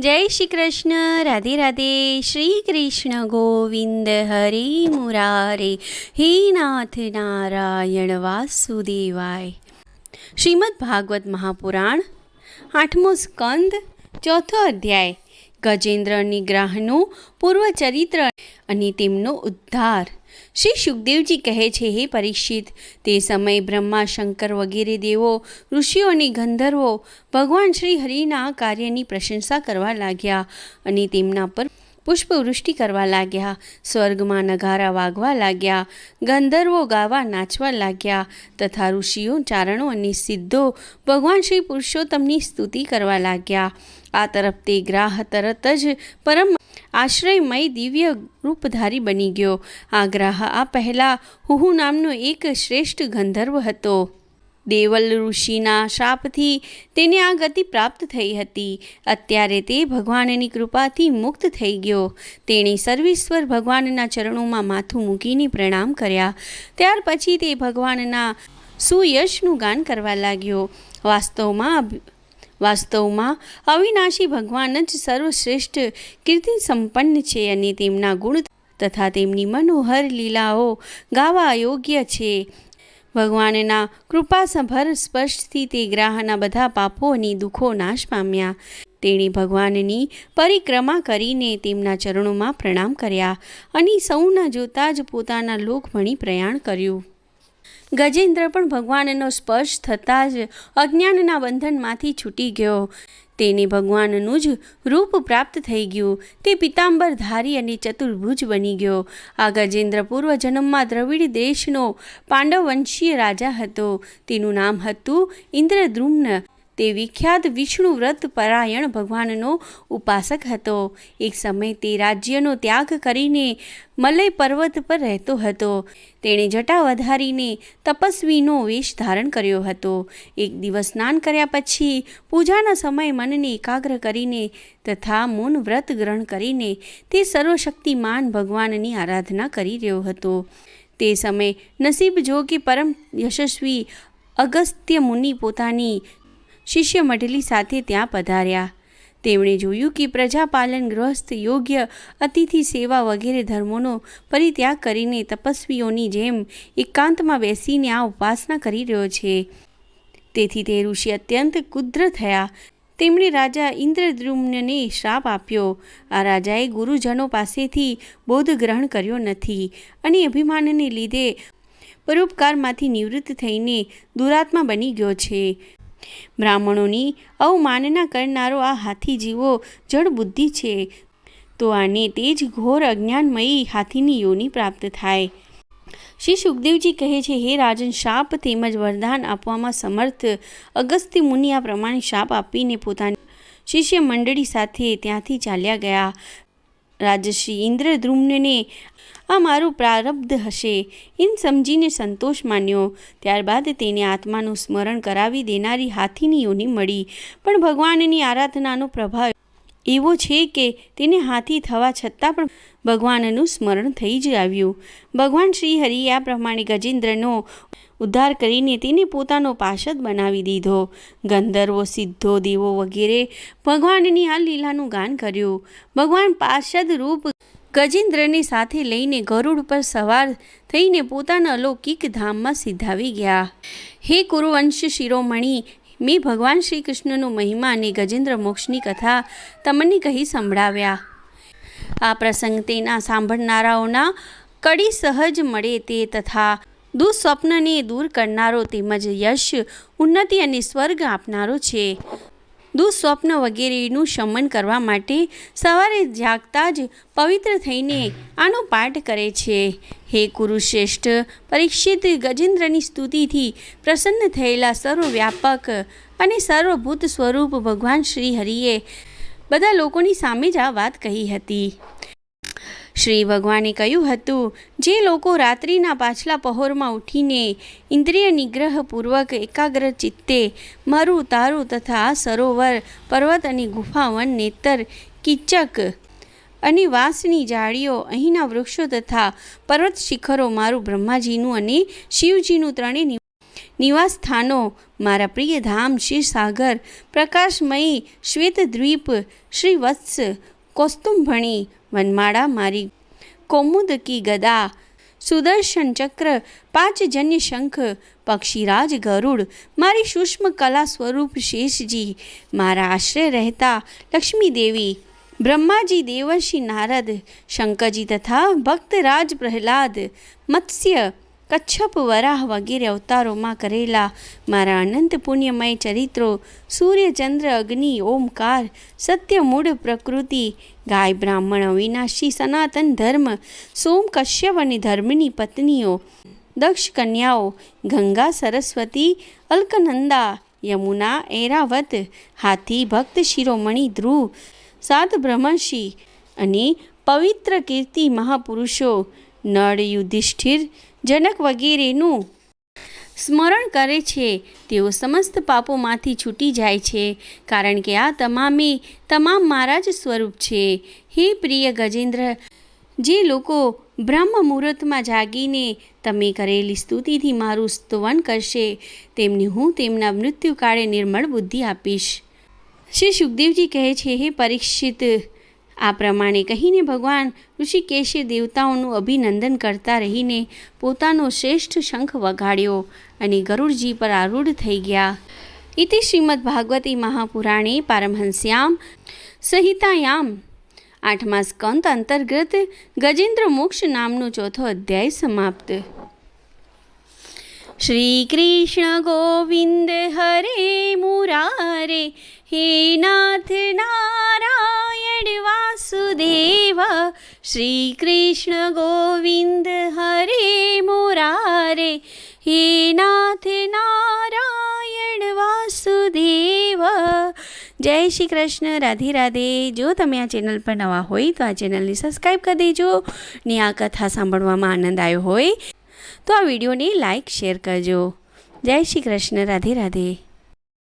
જય શ્રી કૃષ્ણ, રાધે રાધે. શ્રી કૃષ્ણ ગોવિંદ હરે મુરારે. હે નાથ નારાયણ વાસુદેવાય. શ્રીમદ ભાગવત મહાપુરાણ, આઠમો સ્કંદ, ચોથો અધ્યાય. ગજેન્દ્ર નિગ્રહનું પૂર્વચરિત્ર અને તેમનો ઉદ્ધાર. શ્રી સુખદેવજી કહે છે, હે પરીક્ષિત, તે સમયે બ્રહ્મા, શંકર વગેરે દેવો, ઋષિઓ ગંધર્વો ભગવાન શ્રી હરિના કાર્યની પ્રશંસા કરવા લાગ્યા અને તેમના પર પુષ્પવૃષ્ટિ કરવા લાગ્યા, સ્વર્ગમાં નગારા વાગવા લાગ્યા, ગંધર્વો ગાવા નાચવા લાગ્યા તથા ઋષિઓ, ચારણો અને સિદ્ધો ભગવાન શ્રી પુરુષોત્તમની સ્તુતિ કરવા લાગ્યા. આ તરફ તે ગ્રાહ તરત જ પરમ આશ્રયમય દિવ્ય રૂપધારી બની ગયો. આ ગ્રાહ આ પહેલાં હુહુ નામનો એક શ્રેષ્ઠ ગંધર્વ હતો. દેવલ ઋષિના શાપથી તેને આ ગતિ પ્રાપ્ત થઈ હતી. અત્યારે તે ભગવાનની કૃપાથી મુક્ત થઈ ગયો. તેણે સર્વેશ્વર ભગવાનના ચરણોમાં માથું મૂકીને પ્રણામ કર્યા. ત્યાર પછી તે ભગવાનના સુયશનું ગાન કરવા લાગ્યો. વાસ્તવમાં વાસ્તવમાં અવિનાશી ભગવાન જ સર્વશ્રેષ્ઠ કીર્તિ સંપન્ન છે અને તેમના ગુણ તથા તેમની મનોહર લીલાઓ ગાવા યોગ્ય છે. ભગવાનના કૃપાસભર સ્પર્શથી તે ગ્રાહના બધા પાપો અને દુઃખો નાશ પામ્યા. તેણે ભગવાનની પરિક્રમા કરીને તેમના ચરણોમાં પ્રણામ કર્યા અને સૌના જોતા જ પોતાના લોક ભણી પ્રયાણ કર્યું. ગજેન્દ્ર પણ ભગવાનનો સ્પર્શ થતાં જ અજ્ઞાનના બંધનમાંથી છૂટી ગયો. તેને ભગવાનનું જ રૂપ પ્રાપ્ત થઈ ગયું. તે પિતાંબર ધારી અને ચતુર્ભુજ બની ગયો. આ ગજેન્દ્ર પૂર્વ જન્મમાં દ્રવિડ દેશનો પાંડવવંશીય રાજા હતો. તેનું નામ હતું ઇન્દ્રદ્રુમ્ન. તે વિખ્યાત વિષ્ણુ વ્રત પરાયણ ભગવાનનો ઉપાસક હતો. એક સમય તે રાજ્યનો ત્યાગ કરીને મલય પર્વત પર રહેતો હતો. તેણે જટા વધારીને તપસ્વીનો વેશ ધારણ કર્યો હતો. એક દિવસ સ્નાન કર્યા પછી પૂજાના સમયે મનને એકાગ્ર કરીને તથા મૌન વ્રત ગ્રહણ કરીને તે સર્વશક્તિમાન ભગવાનની આરાધના કરી રહ્યો હતો. તે સમયે નસીબ જો કે પરમ યશસ્વી અગસ્ત્ય મુનિ પોતાની શિષ્ય મંડળી સાથે ત્યાં પધાર્યા. તેમણે જોયું કે પ્રજાપાલન ગૃહસ્થ યોગ્ય અતિથિ સેવા વગેરે ધર્મોનો પરિત્યાગ કરીને તપસ્વીઓની જેમ એકાંતમાં બેસીને આ ઉપાસના કરી રહ્યો છે. તેથી તે ઋષિ અત્યંત કુદ્ર થયા. તેમણે રાજા ઇન્દ્રદ્રુમ્નને શ્રાપ આપ્યો. આ રાજાએ ગુરુજનો પાસેથી બોધ ગ્રહણ કર્યો નથી અને અભિમાનને લીધે પરોપકારમાંથી નિવૃત્ત થઈને દુરાત્મા બની ગયો છે. બ્રાહ્મણોની અવમાનના કરનારો આ હાથી જીવો જળ બુદ્ધિ છે. તો આને તે જ ઘોર અજ્ઞાનમયી હાથીની યોની પ્રાપ્ત થાય. શ્રી સુખદેવજી કહે છે, હે રાજન, શાપ તેમજ વરદાન આપવામાં સમર્થ. અગસ્ત્ય મુનિ આ પ્રમાણે શાપ આપીને પોતાની શિષ્ય મંડળી સાથે ત્યાંથી ચાલ્યા ગયા. રાજશ્રી ઇન્દ્રદ્રુમ્નને આ મારું પ્રારબ્ધ હશે. એમ સમજીને સંતોષ માન્યો. ત્યારબાદ તેને આત્માનું સ્મરણ કરાવી દેનારી હાથીની યોની મળી. પણ ભગવાનની આરાધનાનો પ્રભાવ એવો છે કે તેને હાથી થવા છતાં પણ ભગવાનનું સ્મરણ થઈ જ આવ્યું. ભગવાન શ્રી હરિએ આ પ્રમાણે ગજેન્દ્રનો ઉદ્ધાર કરીને તેને પોતાનો પાર્ષદ બનાવી દીધો. ગંધર્વો, સિદ્ધો, દેવો વગેરે ભગવાનની આ લીલાનું ગાન કર્યું. ભગવાન પાર્ષદ રૂપ ગજેન્દ્રને સાથે લઈને ગરુડ પર સવાર થઈને પોતાના અલૌકિક ધામમાં સિદ્ધાવી ગયા. હે કુરુવંશ શિરોમણી, મેં ભગવાન શ્રી કૃષ્ણનો મહિમા અને ગજેન્દ્ર મોક્ષની કથા તમને કહી સંભળાવ્યા. આ પ્રસંગ તેના સાંભળનારાઓના કડી સહજ મળે તે તથા દુઃસ્વપ્નને દૂર કરનારો તેમજ યશ, ઉન્નતિ અને સ્વર્ગ આપનારો છે. દુઃસ્વપ્ન વગેરેનું શમન કરવા માટે સવારે જાગતા જ પવિત્ર થઈને આનો પાઠ કરે છે. હે કુરુશ્રેષ્ઠ, પરીક્ષિત ગજેન્દ્રની સ્તુતિથી પ્રસન્ન થયેલા સર્વવ્યાપક અને સર્વભૂત સ્વરૂપ ભગવાન શ્રી હરિએ બધા લોકોની સામે જ આ વાત કહી હતી. શ્રી ભગવાને કહ્યું હતું, જે લોકો રાત્રિના પાછલા પહોરમાં ઉઠીને ઇન્દ્રિય નિગ્રહપૂર્વક એકાગ્ર ચિત્તે મરું, તારું તથા સરોવર, પર્વત અને ગુફાવન નેતર, કિચક અને વાંસની જાળીઓ અહીંના વૃક્ષો તથા પર્વત શિખરો મારું બ્રહ્માજીનું અને શિવજીનું ત્રણેય નિવાસ સ્થાનો મારા પ્રિય ધામ ક્ષીરસાગર પ્રકાશમયી શ્વેતદ્વીપ શ્રીવત્સ કૌસ્તુંભણી वनमाड़ा मारी कौमुद की गदा सुदर्शन चक्र पाँच जन्य शंख पक्षीराज गरुड़ मारी सूक्ष्म कला स्वरूप शेष जी मारा आश्रय रहता लक्ष्मी देवी ब्रह्मा जी देवर्षि नारद शंकर जी तथा भक्तराज प्रहलाद मत्स्य કચ્છપ વરાહ વગેરે અવતારોમાં કરેલા મારા અનંત પુણ્યમય ચરિત્રો, સૂર્ય ચંદ્ર અગ્નિ, ઓમકાર, સત્ય મૂળ પ્રકૃતિ, ગાય બ્રાહ્મણ, અવિનાશી, સનાતન ધર્મ, સોમ કશ્યપ અને ધર્મની પત્નીઓ, દક્ષ કન્યાઓ, ગંગા, સરસ્વતી, અલ્કનંદા, યમુના, એરાવત, હાથી, ભક્ત, શિરોમણી, ધ્રુવ, સાત બ્રહ્મર્ષિ અને પવિત્ર કીર્તિ મહાપુરુષો નળ યુધિષ્ઠિર જનક વગેરેનું સ્મરણ કરે છે. તેઓ સમસ્ત પાપોમાંથી છૂટી જાય છે, કારણ કે આ તમામે તમામ મારા જ સ્વરૂપ છે. હે પ્રિય ગજેન્દ્ર, જે લોકો બ્રહ્મ મુહૂર્તમાં જાગીને તમે કરેલી સ્તુતિથી મારું સ્તુવન કરશે, તેમને હું તેમના મૃત્યુકાળે નિર્મળ બુદ્ધિ આપીશ. શ્રી સુખદેવજી કહે છે, હે પરીક્ષિત આ પ્રમાણે કહીને ભગવાન ઋષિકેશે દેવતાઓનું અભિનંદન કરતા રહીને પોતાનો શ્રેષ્ઠ શંખ વગાડ્યો અને ગરુડજી પર આરૂઢ થઈ ગયા. ઇતિ શ્રીમદ ભાગવતી મહાપુરાણે પારમહંસ્યામ સહિતાયામ આઠમા સ્કંદ અંતર્ગત ગજેન્દ્ર મોક્ષ નામનો ચોથો અધ્યાય સમાપ્ત. શ્રી કૃષ્ણ ગોવિંદ હરે મુરારે, હે નાથ નારાયણ વાસુદેવ શ્રી કૃષ્ણ ગોવિંદ હરે મુરારે હે નાથ નારાયણ વાસુદેવ જય શ્રી કૃષ્ણ રાધે રાધે જો તમે આ ચેનલ પર નવા હોય તો આ ચેનલને સબસ્ક્રાઈબ કરી દેજો ને આ કથા સાંભળવામાં આનંદ આવ્યો હોય તો આ વિડીયોને લાઈક શેર કરજો. જય શ્રી કૃષ્ણ રાધે રાધે.